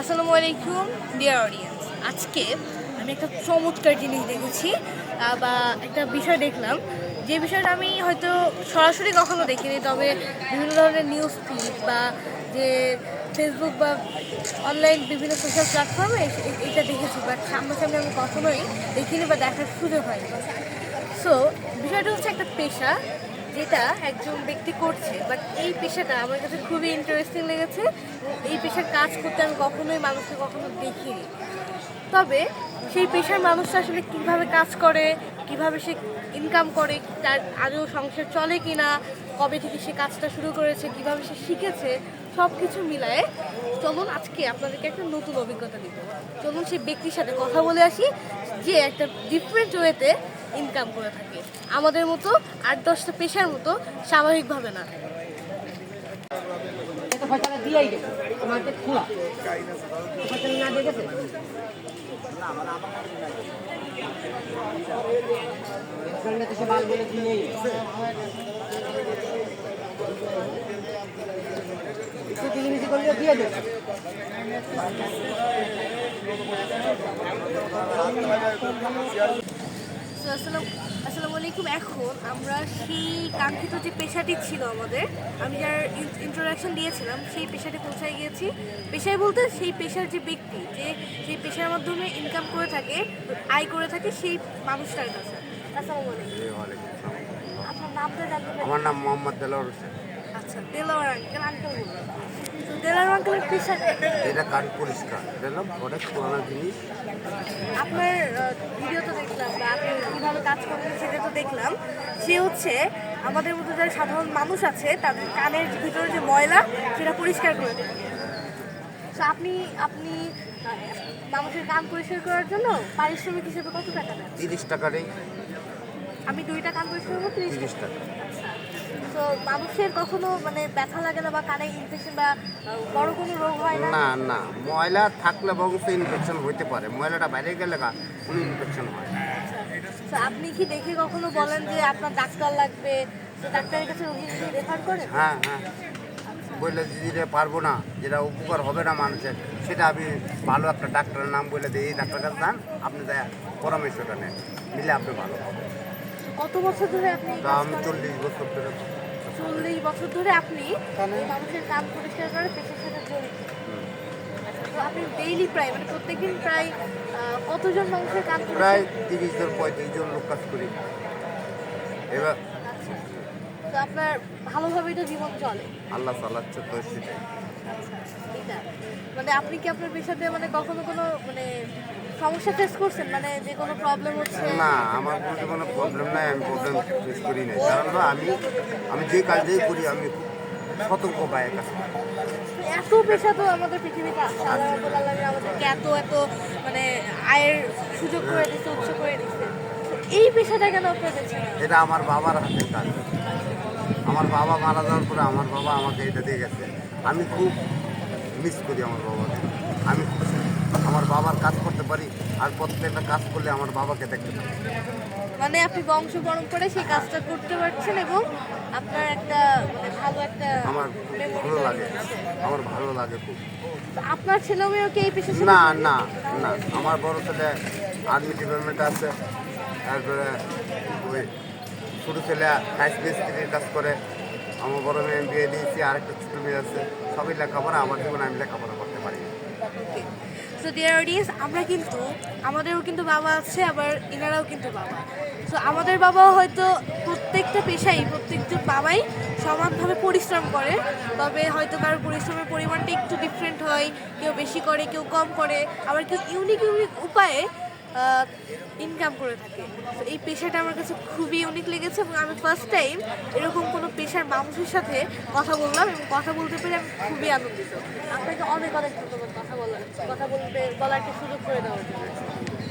আসসালামু আলাইকুম dear audience আজকে আমি একটা চমৎকার জিনিস দেখেছি বা একটা বিষয় দেখলাম। যে বিষয়টা আমি হয়তো সরাসরি কখনো দেখিনি, তবে বিভিন্ন ধরনের নিউজ ফিড বা যে ফেসবুক বা অনলাইন বিভিন্ন সোশ্যাল প্ল্যাটফর্মে এটা দেখেছি বাট সামনাসামনি আমি কখনোই দেখিনি বা দেখার সুযোগ হয়নি। সো বিষয়টা হচ্ছে একটা পেশা যেটা একজন ব্যক্তি করছে বাট এই পেশাটা আমার কাছে খুবই ইন্টারেস্টিং লেগেছে এই পেশার কাজ করতে আমি কখনোই মানুষকে কখনো দেখিনি। তবে সেই পেশার মানুষটা আসলে কীভাবে কাজ করে, কীভাবে সে ইনকাম করে, তার আদৌ সংসার চলে কিনা, কবে থেকে সে কাজটা শুরু করেছে, কীভাবে সে শিখেছে সব কিছু মিলায়ে চলুন আজকে আপনাদেরকে একটা নতুন অভিজ্ঞতা দিব চলুন সেই ব্যক্তির সাথে কথা বলে আসি, যে একটা ডিফারেন্ট ওয়েতে ইনকাম করে থাকে। আমাদের মতো আট দশটা পেশার মতো স্বাভাবিকভাবে না। দিয়ে দেবে। So, আসসালাম আলাইকুম। এখন আমরা সেই কাঙ্ক্ষিত যে পেশাটি ছিল আমাদের আমি যার ইন্ট্রোডাকশন দিয়েছিলাম সেই পেশাটি পৌঁছায় গিয়েছি। পেশায় বলতে সেই পেশার যে ব্যক্তি যে সেই পেশার মাধ্যমে ইনকাম করে থাকে আয় করে থাকে সেই মানুষটার কাছে। আসসালামু আলাইকুম। আপনার নামটা জানতে আমার নাম মোহাম্মদ দেলোয়ার হোসেন। আচ্ছা দেলোয়ার আঙ্কেল আঙ্কেল বলবেন তো দেলোয়ার আঙ্কেলের পেশা এটা কান পরিষ্কার। দেখলাম অনেক পুরানো জিনিস। আপনার ভিডিও তো দেখলাম বা আপনি কীভাবে কাজ করবেন সেটা তো দেখলাম। সে হচ্ছে আমাদের মতো যারা সাধারণ মানুষ আছে তাদের কানের ভিতরে যে ময়লা সেটা পরিষ্কার করে দেবে। তো আপনি আপনি মানুষের কান পরিষ্কার করার জন্য পারিশ্রমিক হিসেবে কত টাকা দেন? তিরিশ টাকা নেই। আমি দুইটা কান পরিষ্কার করব তিরিশ টাকা। তো মানুষের কখনো মানে ব্যথা লাগে না বা কানে ইনফেকশন বা বড় কোনো রোগ হয় না? না না। ময়লা থাকলে বংশ ইনফেকশন হইতে পারে। ময়লাটা বাইরে গেলে কোনো ইনফেকশন হয় আপনি কি দেখে কখনো বলেন যে আপনার ডাক্তার লাগবে? ডাক্তারের কাছে রোগী রেফার করেন হ্যাঁ হ্যাঁ। বললে দিদিরে পারব না। যেটা উপকার হবে না মানুষের সেটা আমি ভালো একটা ডাক্তারের নাম বলে দিই। এই ডাক্তার কাছে যান আপনি তাই পরামর্শটা নেন। নিলে আপনি ভালো হবে। কত বছর ধরে আপনি আমি? চল্লিশ বছর ধরে। চল্লিশ বছর ধরে আপনি মানুষের কান পরিষ্কার করে পেশার সাথে জড়িত। আচ্ছা, তো আপনি ডেইলি প্রায় মানে প্রত্যেকদিন প্রায় কতজন মানুষের পরিষ্কার প্রায় তিরিশ জন পঁয়ত্রিশ জন লোক কাজ করি। এবার আচ্ছা। তো আপনার ভালোভাবেই তো জীবন চলে। আল্লাহ চালাচ্ছে তো সেটাই। এটা। মানে আপনি কি আপনার পেশাতে মানে কখনো কোনো মানে সমস্যা ফেস করছেন? মানে যে কোনো প্রবলেম হচ্ছে? না আমার বলতে কোনো প্রবলেম নাই আমি প্রবলেম ফেস করি না কারণ হলো আমি আমি যে কাজেই করি আমি খুব সতর্ক পাই কাজ এত পেশা তো আমাদের পৃথিবীতে আছে। আল্লাহ রাব্বুল আলামিন আমাদেরকে এত এত মানে আয়ের সুযোগ করে দিচ্ছে উৎস করে দিচ্ছে। এই পেশাটা কেন আপনার এটা আমার বাবার হাতের কাজ। আমার বাবা মারা যাওয়ার পরে আমার বাবা আমাকে এটা দিয়ে গেছে। আমি খুব মিস করি আমার বাবাকে। আমি আমার বাবার কাজ করতে পারি আর প্রত্যেকটা কাজ করলে আমার বাবাকে দেখতে পারি মানে আপনি বংশ পরম্পরায় সেই কাজটা করতে পারছেন এবং আপনার একটা মানে ভালো একটা আমার ভালো লাগে। আমার ভালো লাগে খুব। আপনার ছেলে মেয়েও কি এই পেশা না না না। আমার বড় ছেলে আর্মি ডিপার্টমেন্টে আছে। তারপরে ওই ছোটো ছেলে টাইস মিস্ত্রির কাজ করে। আমার বড় মেয়ে বিয়ে দিয়েছি আরেকটা ছোটো মেয়ে আছে। সবই লেখাপড়া। আমার জীবনে আমি লেখাপড়া করতে পারি। সো ডিয়ার অডিয়েন্স আমরা কিন্তু, আমাদেরও কিন্তু বাবা আছে, আবার এনারাও কিন্তু বাবা। সো আমাদের বাবাও হয়তো প্রত্যেকটা পেশাই প্রত্যেকটা বাবাই সমানভাবে পরিশ্রম করে, তবে হয়তো কারও পরিশ্রমের পরিমাণটা একটু ডিফারেন্ট হয়, কেউ বেশি করে, কেউ কম করে, আবার কেউ ইউনিক ইউনিক উপায়ে ইনকাম করে থাকে। তো এই পেশাটা আমার কাছে খুবই ইউনিক লেগেছে এবং আমি ফার্স্ট টাইম এরকম কোনো পেশার মানুষের সাথে কথা বললাম এবং কথা বলতে পেরে আমি খুবই আনন্দিত। আপনাকে অনেক অনেক ধন্যবাদ কথা বলার কথা বলতে বলার একটা সুযোগ করে দেওয়ার জন্য।